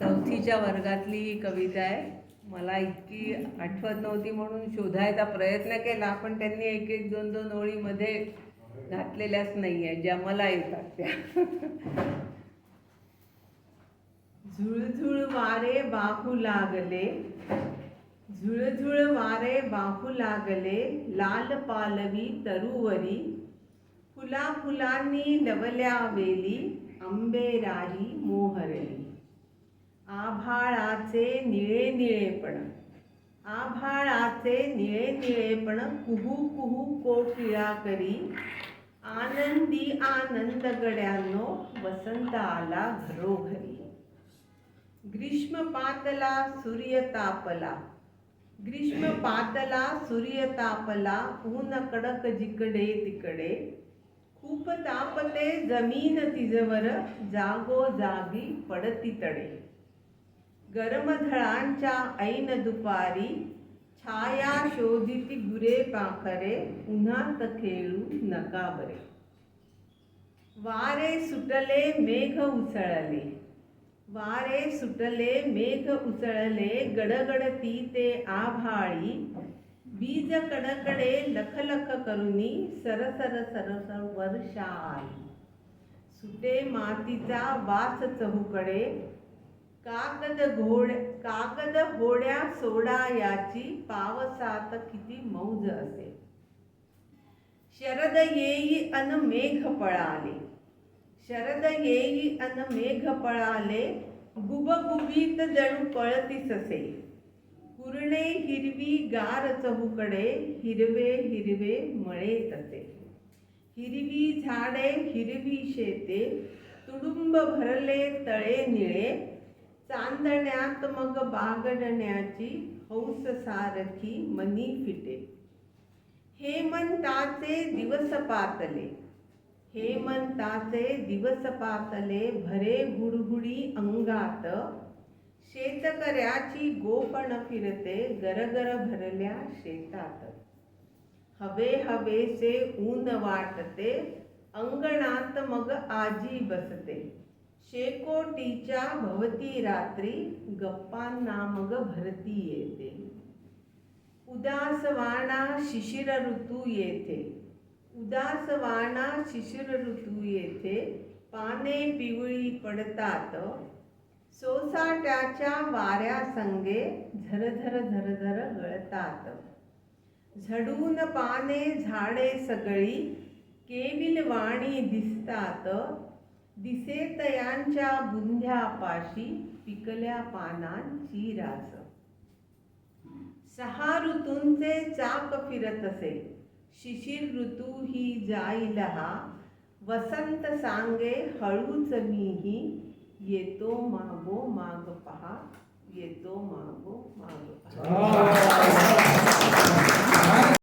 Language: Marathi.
चौथीच्या वर्गातली ही कविता आहे. मला इतकी आठवत नव्हती म्हणून शोधायचा प्रयत्न केला पण त्यांनी एक एक दोन दोन ओळीमध्ये घातलेल्याच नाही आहे ज्या मला येतात त्या. झुळझुळ वारे बाहू लागले झुळझुळ वारे बाहू लागले लाल पालवी तरुवरी फुला फुलांनी लवल्या वेली आंबेराही मोहरली. आभाळाचे निळे निळेपण. आभाळाचे निळे निळेपण कुहू कुहू कोकिळा करी. आनंदी आनंद गड्यांनो वसंत आला घरोघरी. ग्रीष्म पातला सूर्य तापला ग्रीष्म पातला सूर्य तापला ऊन कडक जिकडे तिकडे. खूप तापते जमीन तिजवर जागो जागी पडती तडे. गरमधळांच्या ऐन दुपारी छाया शोधिती गुरे पाखरे उन्हात खेळू नका बरे. वारे सुटले मेघ उसळले. वारे सुटले मेघ उसळले गडगडती ते आभाळी. बीज कडकडे लखलख करुनी सरसर सरसर वर्षा आली सुटे मातीचा वास चहूकडे कागद घोड कागद घोड्या सोडा याची पावसात किती मौज असे शरद येई अन मेघ पळाले. शरद येई अन मेघ पळाले गुबगुबीत जणू पळतीस असे कुरणे हिरवी गार चहूकडे हिरवे हिरवे मळे तसे हिरवी झाडे हिरवी शेते तुडुंब भरले तळे निळे चांदण्यात मग बागडण्याची हौस सारखी मनी फिटे. हेमंताचे दिवस पातले. हेमंताचे दिवस पातले भरे गुडगुडी अंगात. शेतकऱ्याची गोपण फिरते गरगर भरल्या शेतात. हवे हवेचे ऊन वाटते अंगणात मग आजी बसते. शेकोटीच्या भवती रात्री गप्पांना मग भरती येते. उदासवाणा शिशिर ऋतू येथे. उदासवाणा शिशिर ऋतू येथे. पाने पिवळी पडतात. सोसाट्याच्या वाऱ्या संगे झरझर झरझर गळतात. झडून पाने झाडे सगळी केविल वाणी दिसतात. दिसे तयांच्या बुंध्यापाशी पिकल्या पानांची रास सहा ऋतूंचे चाक फिरत असे. शिशिर ऋतू ही जाईल हा वसंत सांगे हळूच मीही. येतो मागो माग पहा येतो मागो माग पहा